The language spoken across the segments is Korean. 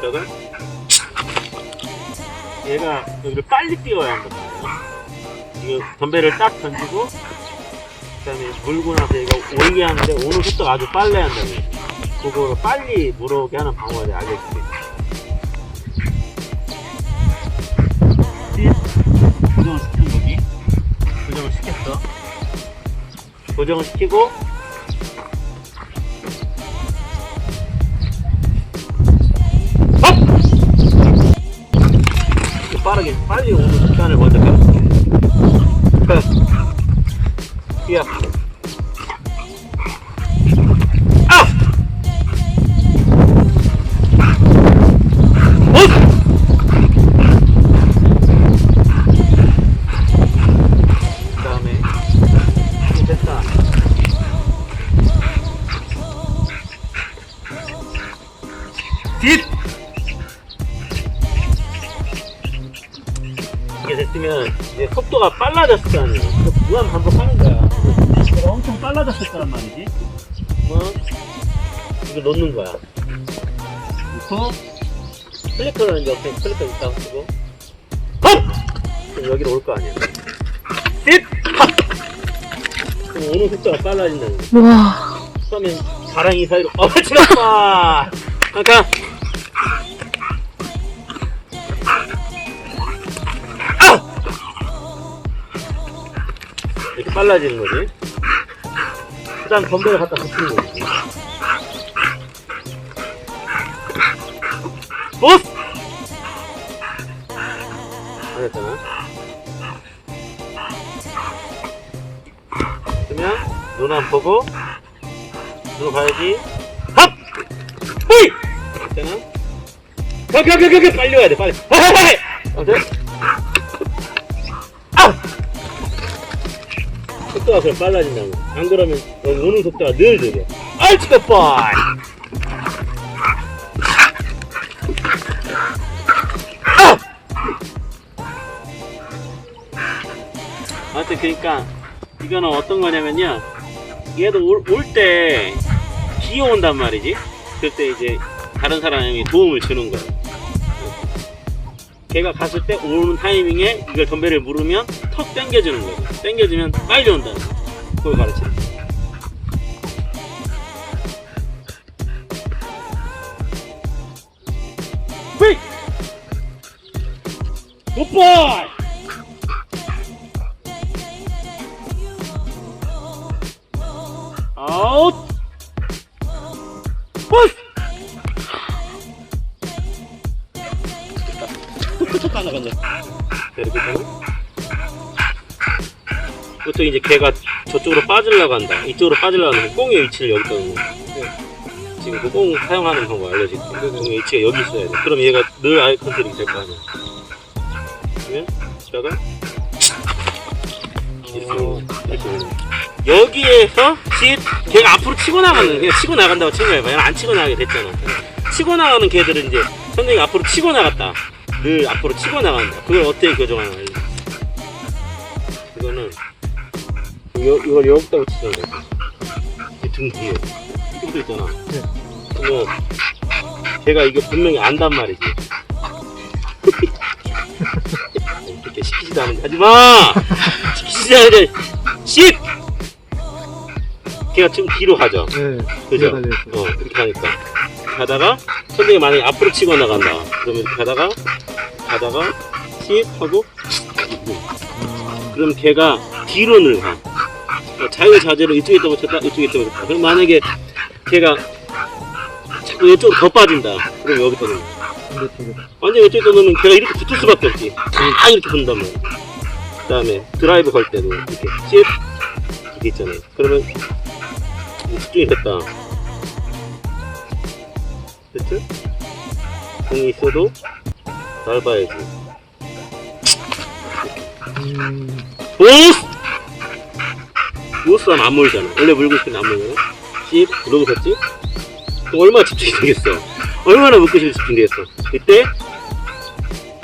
제가 얘가 여기를 빨리 뛰어야 말이에요. 이거 덤벨을 딱 던지고 그다음에 물고 나서 얘가 오게 하는데 오는 속도가 아주 한다는 거예요. 그거를 빨리 물어오게 하는 방법을 알려줄게요. 고정을 시키는 거지. 고정을 시켰어. 고정을 시키고 빠르게 빨리 오는 습관을 먼저 가르칠게. 뛰어. 아! 어! 됐으면 이제 속도가 빨라졌을 거. 그거 무한 반복하는 거야. 속도가 엄청 빨라졌을 거란 말이지. 뭐 이거 놓는 거야. 놓고 클리커를 이제 옆에 클리커 있다고 쓰고 헛! 그럼 여기로 올 거 아니야. 잇! 하! 그럼 오는 속도가 빨라진다는 거야. 와. 그러면 가랑이 사이로 어 지났다 잠깐 빨라지는 거지 그 다음 덤벨을 갖다 붙이는 거지 보스 안 했잖아 그러면 눈 안 보고 누구 가야지. 합! 헤이! 있잖아. 가, 가, 가, 가, 가, 빨리 와야 돼, 빨리. 헤헤헤! 아무튼. 속도가 그럼 빨라진다고. 안 그러면 여기 오는 속도가 늘 느려. 아이, 치카빠! 아! 아무튼, 그니까, 이거는 어떤 거냐면요. 얘도 올때 기어온단 말이지. 그때 이제 다른 사람이 도움을 주는 거야. 걔가 갔을 때 오는 타이밍에 이걸 덤벨을 물으면 턱 당겨주는 거야. 당겨주면 빨리 온다는 거야. 그걸 가르쳐. 휙! 굿보이! 아웃! 버스! 하나 건져. 이렇게 되면 보통 이제 걔가 저쪽으로 빠지려고 한다. 이쪽으로 빠지려고 하면 꽁의 위치를 여기다 놓는 거야. 지금 그 꽁 사용하는 방법 알려줄게. 꽁의 위치가 여기 있어야 돼. 그럼 얘가 늘 아이 컨트롤이 될 거 아니야. 그러면 제가 이렇게 거야. 이렇게 거야. 여기에서 시 걔가 앞으로 치고 나가는 그냥 치고 나간다고 치고 해봐. 얘는 안 치고 나가게 됐잖아. 치고 나가는 걔들은 이제 선생님이 앞으로 치고 나갔다. 늘 앞으로 치고 나간다. 그걸 어떻게 교정하는 거야? 이거는 요, 이걸 여기다 붙이는 거야. 이등 뒤에 이것도 있잖아. 네. 그러면 걔가 이게 분명히 안단 말이지. 이렇게 시키지도 않은데 하지 마. 시키지도 않은데 십. 걔가 지금 뒤로 가죠. 네. 그죠? 달려 있어요. 어, 이렇게 하니까. 가다가, 선생님이 만약에 앞으로 치고 나간다. 그러면 이렇게 가다가, 가다가, 씩 하고, 음, 그럼 걔가 뒤로는 가. 그러니까 자유자재로 이쪽에 있다 붙였다, 이쪽에 있다 붙였다. 그럼 만약에 걔가 자꾸 이쪽으로 더 빠진다. 그럼 여기다 놓는 거야. 완전 이쪽에 놓으면 걔가 이렇게 붙을 수밖에 없지. 다 이렇게 본단 말이야. 그 다음에 드라이브 걸 때도 이렇게 씩 이렇게 있잖아요. 그러면 집중이 됐다. 됐죠? 공이 있어도 날 봐야지. 음, 보스! 보스 하면 안 몰잖아. 원래 물고 싶은데 안 몰잖아. 씩, 그러고 섰지? 그럼 얼마나 집중이 되겠어? 얼마나 묶고 싶 집중되겠어? 이때,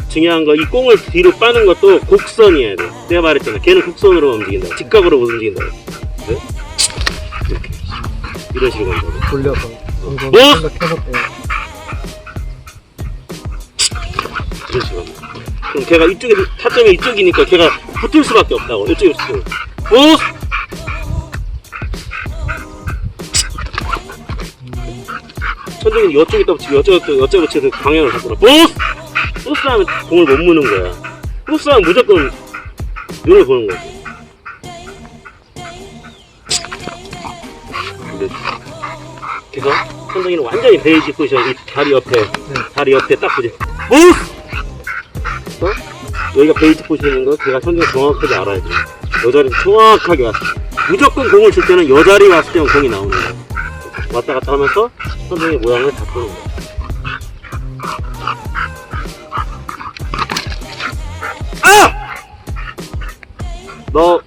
중요한 거, 이 꽁을 뒤로 빠는 것도 곡선이어야 돼. 내가 말했잖아. 걔는 곡선으로 움직인다. 직각으로 못 움직인다고. 네? 이렇게. 이런 식으로 간다고. 돌려서. 한 이런 식으로. 그럼 걔가 이쪽에, 타점이 이쪽이니까 걔가 붙을 수밖에 없다고. 이쪽에 붙을 보스! 천정이 이쪽에다 붙이고 이쪽에 이쪽에 붙여서 방향을 바꾸라. 보스! 보스 하면 공을 못 무는 거야. 보스 하면 무조건 눈을 보는 거지. 근데 그래서 천정이는 완전히 베이지 포지션 이 다리 옆에 다리 옆에 딱 보지. 보스! 어? 여기가 베이지 포지션인 거 걔가 천정이 정확하게 알아야지. 여 자리 정확하게 왔어. 무조건 공을 줄 때는 여 자리 왔을 때만 공이 나오는 거야. 왔다 갔다 하면서 선생의 모양을 바꾸는 거야. 아! 너 끝?